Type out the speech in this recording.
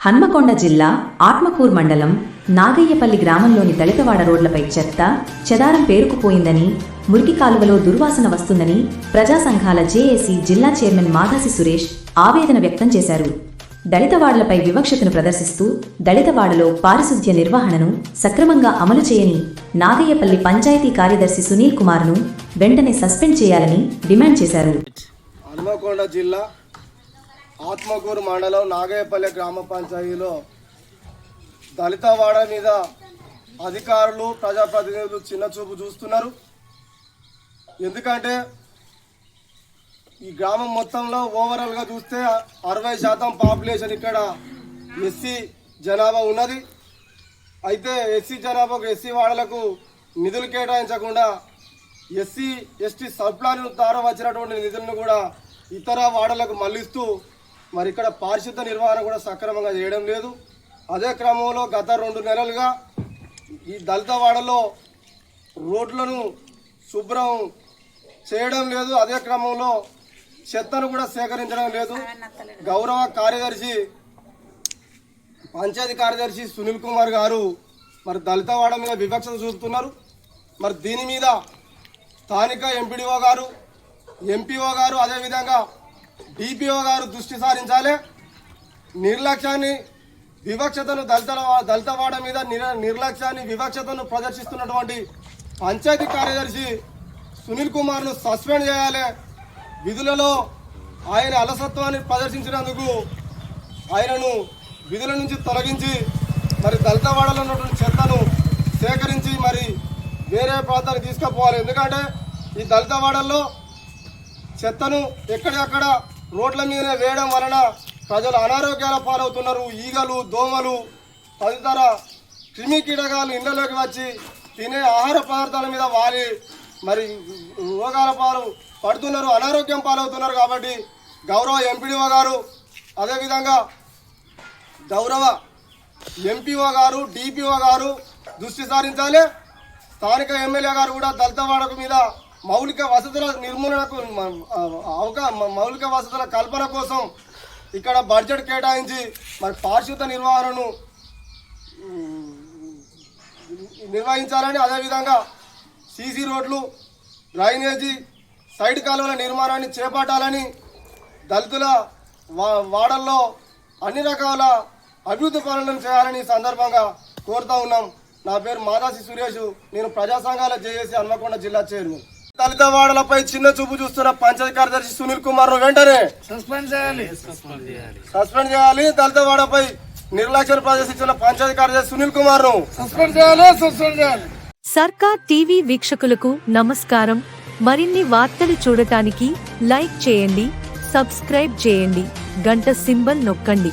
హన్మకొండ జిల్లా ఆత్మకూర్ మండలం నాగయ్యపల్లి గ్రామంలోని దళితవాడ రోడ్లపై చెత్త చెదారం పేరుకుపోయిందని మురికి కాలువలో దుర్వాసన వస్తుందని ప్రజా సంఘాల జేఏసీ జిల్లా చైర్మన్ మాధాసి సురేష్ ఆవేదన వ్యక్తం చేశారు. దళితవాడలపై వివక్షతను ప్రదర్శిస్తూ దళితవాడలో పారిశుద్ధ్య నిర్వహణను సక్రమంగా అమలు చేయని నాగయ్యపల్లి పంచాయతీ కార్యదర్శి సునీల్ కుమార్ను వెంటనే సస్పెండ్ చేయాలని డిమాండ్ చేశారు. హన్మకొండ జిల్లా ఆత్మకూరు మండలం నాగయ్యపల్లె గ్రామ పంచాయతీలో దళితవాడ మీద అధికారులు ప్రజాప్రతినిధులు చిన్నచూపు చూస్తున్నారు. ఎందుకంటే ఈ గ్రామం మొత్తంలో ఓవరాల్గా చూస్తే అరవై శాతం పాపులేషన్ ఇక్కడ ఎస్సీ జనాభా ఉన్నది. అయితే ఎస్సీ జనాభాకు ఎస్సీ వాడలకు నిధులు కేటాయించకుండా ఎస్సీ ఎస్టీ సబ్ప్లాన్ ద్వారా వచ్చినటువంటి నిధులను కూడా ఇతర వాడలకు మళ్ళిస్తూ మరి ఇక్కడ పారిశుద్ధ నిర్వహణ కూడా సక్రమంగా చేయడం లేదు. అదే క్రమంలో గత రెండు నెలలుగా ఈ దళితవాడలో రోడ్లను శుభ్రం చేయడం లేదు. అదే క్రమంలో చెత్తను కూడా సేకరించడం లేదు. గౌరవ కార్యదర్శి పంచాయతీ కార్యదర్శి సునీల్ కుమార్ గారు మరి దళితవాడ మీద వివక్షత చూపుతున్నారు. మరి దీని మీద స్థానిక ఎంపీడీఓ గారు ఎంపీఓ గారు అదేవిధంగా డిపిఓ గారు దృష్టి సారించాలి. నిర్లక్ష్యాన్ని వివక్షతను దళిత దళితవాడ మీద నిర- నిర్లక్ష్యాన్ని వివక్షతను ప్రదర్శిస్తున్నటువంటి పంచాయతీ కార్యదర్శి సునీల్ కుమార్ను సస్పెండ్ చేయాలి. విధులలో ఆయన అలసత్వాన్ని ప్రదర్శించినందుకు ఆయనను విధుల నుంచి తొలగించి మరి దళితవాడలో ఉన్నటువంటి చెత్తను సేకరించి మరి వేరే ప్రాంతానికి తీసుకుపోవాలి. ఎందుకంటే ఈ దళితవాడల్లో చెత్తను ఎక్కడెక్కడ రోడ్ల మీద వేయడం వలన ప్రజలు అనారోగ్యాల పాలవుతున్నారు. ఈగలు దోమలు తదితర క్రిమి కీటకాలు ఇళ్ళలోకి వచ్చి తినే ఆహార పదార్థాల మీద వాలి మరి రోగాల పాలు పడుతున్నారు అనారోగ్యం పాలవుతున్నారు కాబట్టి గౌరవ ఎంపీడీఓ గారు అదేవిధంగా గౌరవ ఎంపీఓ గారు డిపిఓ గారు దృష్టి సారించాలి. స్థానిక ఎమ్మెల్యే గారు కూడా దళిత వాడక మీద మౌలిక వసతుల నిర్మూలనకు మ- అవకా మౌలిక వసతుల కల్పన కోసం ఇక్కడ బడ్జెట్ కేటాయించి మరి పారిశుద్ధ నిర్వహణను నిర్వహించాలని అదేవిధంగా సీసీ రోడ్లు డ్రైనేజీ సైడ్ కాలువల నిర్మాణాన్ని చేపట్టాలని దళితుల వా- వాడల్లో అన్ని రకాల అభివృద్ధి పనులను చేయాలని సందర్భంగా కోరుతా ఉన్నాం. నా పేరు మాదాసి సురేష్. నేను ప్రజా సంఘాల జేఏసీ హన్మకొండ జిల్లా చైర్మన్. దళిత వాడలపై చిన్న చూపు చూస్తున్న పంచాయతీ కార్యదర్శి సునీల్ కుమార్ను వెంటనే సస్పెండ్ చేయాలి. సస్పెండ్ చేయాలి. దళిత వాడపై నిర్లక్ష్యం ప్రదర్శించిన పంచాయతీ కార్యదర్శి సునీల్ కుమార్ను సస్పెండ్ చేయాలి సస్పెండ్ చేయాలి. సర్కార్ టీవీ వీక్షకులకు నమస్కారం. మరిన్ని వార్తలు చూడటానికి లైక్ చేయండి సబ్స్క్రైబ్ చేయండి గంట సింబల్ నొక్కండి.